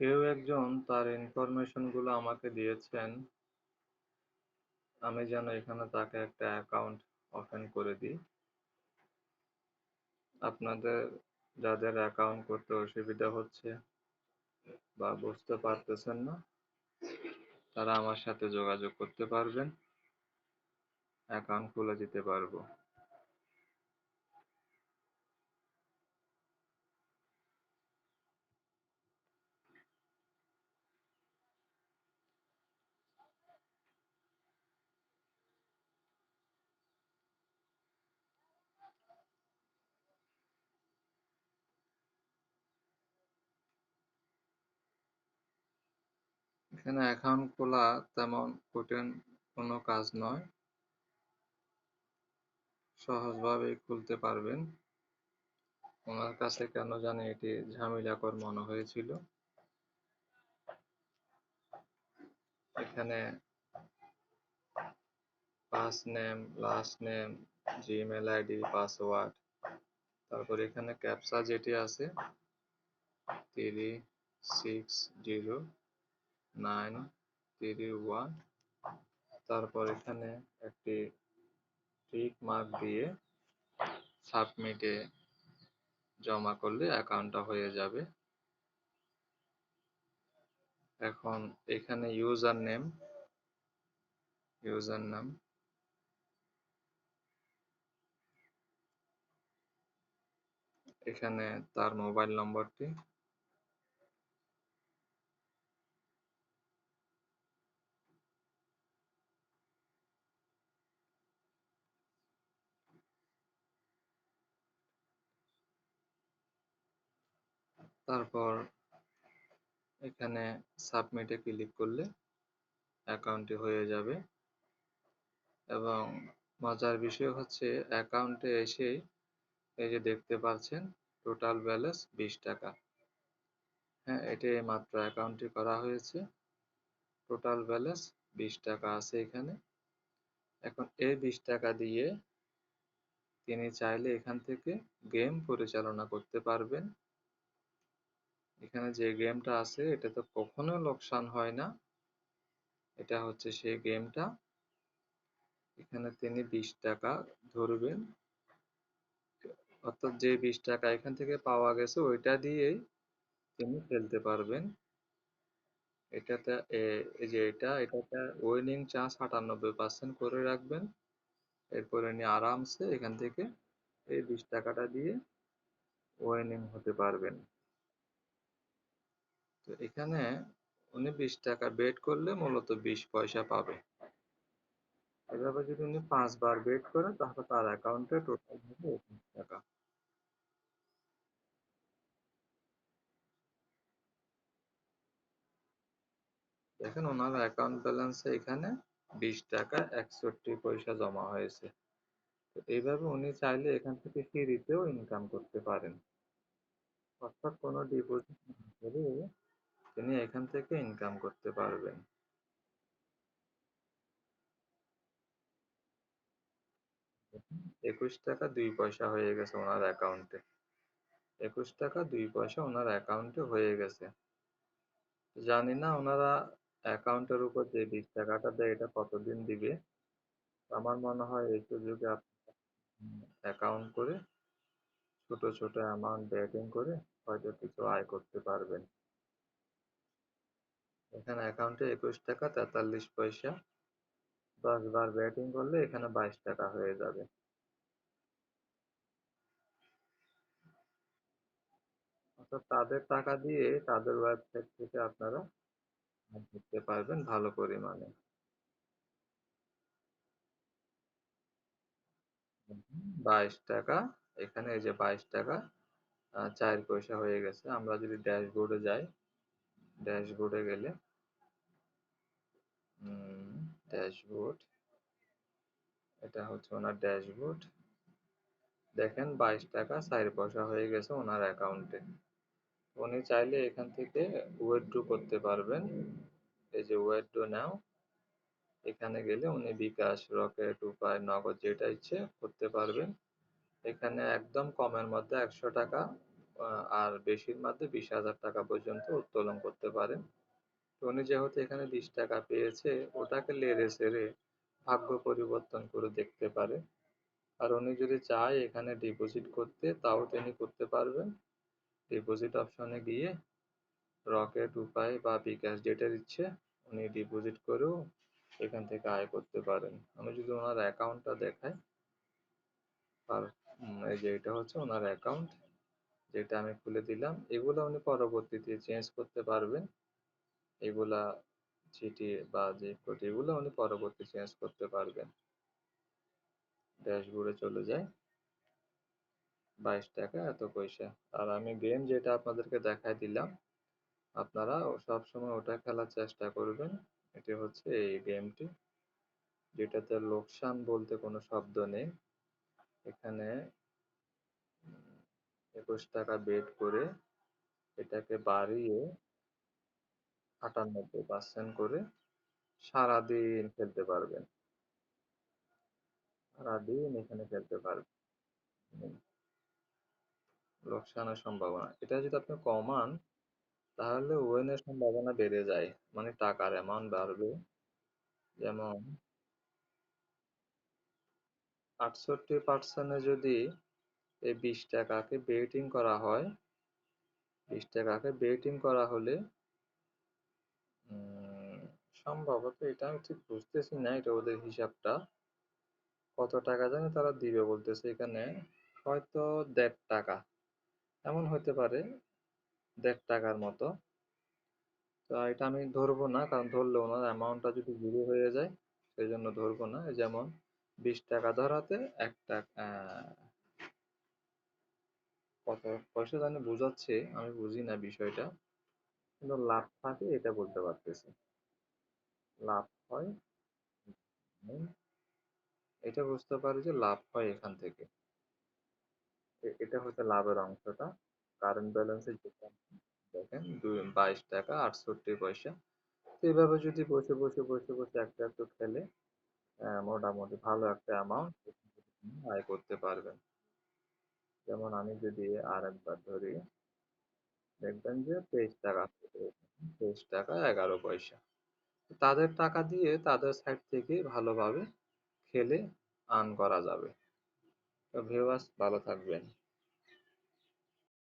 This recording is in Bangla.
কেউ একজন তার ইনফরমেশনগুলো আমাকে দিয়েছেন, আমি যেন এখানে তাকে একটা অ্যাকাউন্ট ওপেন করে দিই। আপনাদের যাদের অ্যাকাউন্ট করতে অসুবিধা হচ্ছে বা বুঝতে পারতেছেন না, তারা আমার সাথে যোগাযোগ করতে পারবেন। অ্যাকাউন্ট খুলে দিতে পারব। এখানে অ্যাকাউন্ট খোলা তেমন কঠিন কোনো কাজ নয়। সহজভাবেই খুলতে পারবেন। ওনার কাছে কেন জানি এটি ঝামেলাকর মনে হয়েছিল। এখানে first name last name Gmail ID password তারপর এখানে ক্যাপসা যেটি আছে three six zero nine three one. তারপর এখানে একটি টিক মার্ক দিয়ে সাবমিটে জমা করলে অ্যাকাউন্টটা হয়ে যাবে। এখন এখানে ইউজার নেম ইউজার নাম এখানে তার মোবাইল নম্বরটি তারপর এখানে সাবমিটে ক্লিক করলে অ্যাকাউন্টটি হয়ে যাবে এবং মজার বিষয় হচ্ছে অ্যাকাউন্টে এসে এই যে দেখতে পাচ্ছেন টোটাল ব্যালেন্স বিশ টাকা। হ্যাঁ এটি মাত্র অ্যাকাউন্টটি করা হয়েছে। টোটাল ব্যালেন্স বিশ টাকা আছে এখানে। এখন এই বিশ টাকা দিয়ে তিনি চাইলে এখান থেকে গেম পরিচালনা করতে পারবেন। এখানে যে গেমটা আছে, এটা তো কখনো লোকসান হয় না। এটা হচ্ছে সেই গেমটা এখানে তিনি বিশ টাকা ধরবেন। অর্থাৎ যে বিশ টাকা এখান থেকে পাওয়া গেছে, ওইটা দিয়েই তিনি খেলতে পারবেন। এটাতে এই যে এটা, এটাতে উইনিং চান্স আটানব্বই পার্সেন্ট করে রাখবেন। এরপরে নিয়ে আরামসে এখান থেকে এই বিশ টাকাটা দিয়ে উইনিং হতে পারবেন। তো এখানে উনি বিশ টাকা বেট করলে মূলত বিশ পয়সা পাবে। এভাবে যদি উনি পাঁচবার বেট করে, তাহলে তার অ্যাকাউন্টে টোটাল হবে একুশ টাকা। দেখেন ওনার অ্যাকাউন্ট ব্যালেন্সে এখানে বিশ টাকা একষট্টি পয়সা জমা হয়েছে। তো এইভাবে উনি চাইলে এখান থেকে ফ্রিতেও ইনকাম করতে পারেন। অর্থাৎ কোনো ডিপোজিট করে তিনি এখান থেকে ইনকাম করতে পারবেন। একুশ টাকা দুই পয়সা হয়ে গেছে ওনার অ্যাকাউন্টে একুশ টাকা দুই পয়সা ওনার অ্যাকাউন্টে হয়ে গেছে। জানি না ওনারা অ্যাকাউন্টের উপর যে বিশ টাকাটা দেয়, এটা কতদিন দিবে? আমার মনে হয় এই সুযোগে অ্যাকাউন্ট করে ছোট ছোট অ্যামাউন্ট ব্যাটিং করে হয়তো কিছু আয় করতে পারবেন। এখানে অ্যাকাউন্টে একুশ টাকা, তেতাল্লিশ পয়সা। দশ বার ব্যাটিং করলে এখানে বাইশ টাকা হয়ে যাবে। অর্থাৎ তাদের টাকা দিয়ে তাদের ওয়েবসাইট থেকে আপনারা দেখতে পারবেন ভালো পরিমাণে। বাইশ টাকা, এখানে এই যে বাইশ টাকা চার পয়সা হয়ে গেছে। আমরা যদি ড্যাশবোর্ডে যাই ড্যাশবোর্ডে গেলে ড্যাশবোর্ড এটা হচ্ছে ওনার ড্যাশবোর্ড দেখেন বাইশ টাকা চার পয়সা হয়ে গেছে ওনার অ্যাকাউন্টে উনি চাইলে এখান থেকে উইথড্র করতে পারবেন। এই যে উইথড্র নাও। এখানে গেলে উনি বিকাশ, রকেট, উপায়, নগদ যেটা ইচ্ছে করতে পারবেন। এখানে একদম কমের মধ্যে একশো টাকা আর বেশির মধ্যে বিশ হাজার টাকা পর্যন্ত উত্তোলন করতে পারেন। তো উনি যেহেতু এখানে বিশ টাকা পেয়েছে, ওটাকে লেড়ে সেড়ে ভাগ্য পরিবর্তন করে দেখতে পারে আর উনি যদি চায় এখানে ডিপোজিট করতে, তাও তিনি করতে পারবেন। ডিপোজিট অপশনে গিয়ে রকেট উপায় বা বিকাশ যেটার ইচ্ছে, উনি ডিপোজিট করেও এখান থেকে আয় করতে পারেন। আমি যদি ওনার অ্যাকাউন্টটা দেখাই, আর এই যে এটা হচ্ছে ওনার অ্যাকাউন্ট যেটা আমি খুলে দিলাম, এগুলো আপনি পরবর্তীতে চেঞ্জ করতে পারবেন। এগুলা চিঠি বা যে কোড এগুলো উনি পরবর্তী চেঞ্জ করতে পারবেন। ড্যাশবোর্ডে চলে যায় বাইশ টাকা এত পয়সা। আর আমি গেম যেটা আপনাদেরকে দেখাই দিলাম, আপনারা সব সময় ওটা খেলার চেষ্টা করবেন। এটি হচ্ছে এই গেমটি যেটাতে লোকসান বলতে কোনো শব্দ নেই। এখানে একুশ টাকা বেট করে এটাকে বাড়িয়ে আটানব্বই পার্সেন্ট করে সারাদিন খেলতে পারবেন। সারাদিন এখানে খেলতে পারবেন। লোকসানের সম্ভাবনা। এটা যদি আপনি কমান, তাহলে ওয়েনের সম্ভাবনা বেড়ে যায়। মানে টাকার অ্যামাউন্ট বাড়বে। যেমন আটষট্টি পার্সেন্টে যদি এই বিশ টাকাকে বেটিং করা হয়। বিশ টাকাকে বেটিং করা হলে সম্ভবত এটা আমি ঠিক বুঝতেছি না, এটা ওদের হিসাবটা। কত টাকা জানি তারা দিবে বলতেছে এখানে, হয়তো দেড় টাকা। এমন হতে পারে, দেড় টাকার মতো। তো এটা আমি ধরবো না, কারণ ধরলে ওনার অ্যামাউন্টটা যদি জিরো হয়ে যায়, সেই জন্য ধরবো না। যেমন বিশ টাকা ধরাতে এক টাকা কত পয়সা জানি বোঝাচ্ছে, আমি বুঝি না বিষয়টা। কিন্তু লাভ থাকে, এটা বলতে পারতেছি। লাভ হয় এটা বুঝতে পারি যে লাভ হয় এখান থেকে। এটা হচ্ছে লাভের অংশটা। কারেন্ট ব্যালেন্সের যেটা, দেখেন, দুই, বাইশ টাকা, আটষট্টি পয়সা। তো এভাবে যদি বসে বসে বসে বসে একটা, একটু খেলে মোটামুটি ভালো একটা অ্যামাউন্ট আয় করতে পারবেন। যেমন আমি যদি আর একবার ধরি, দেখবেন যে তেইশ টাকা তেইশ টাকা, এগারো পয়সা। তাদের টাকা দিয়ে তাদের সাইড থেকে ভালোভাবে খেলে আর্ন করা যাবে। তো ভিউয়ার্স ভালো থাকবেন।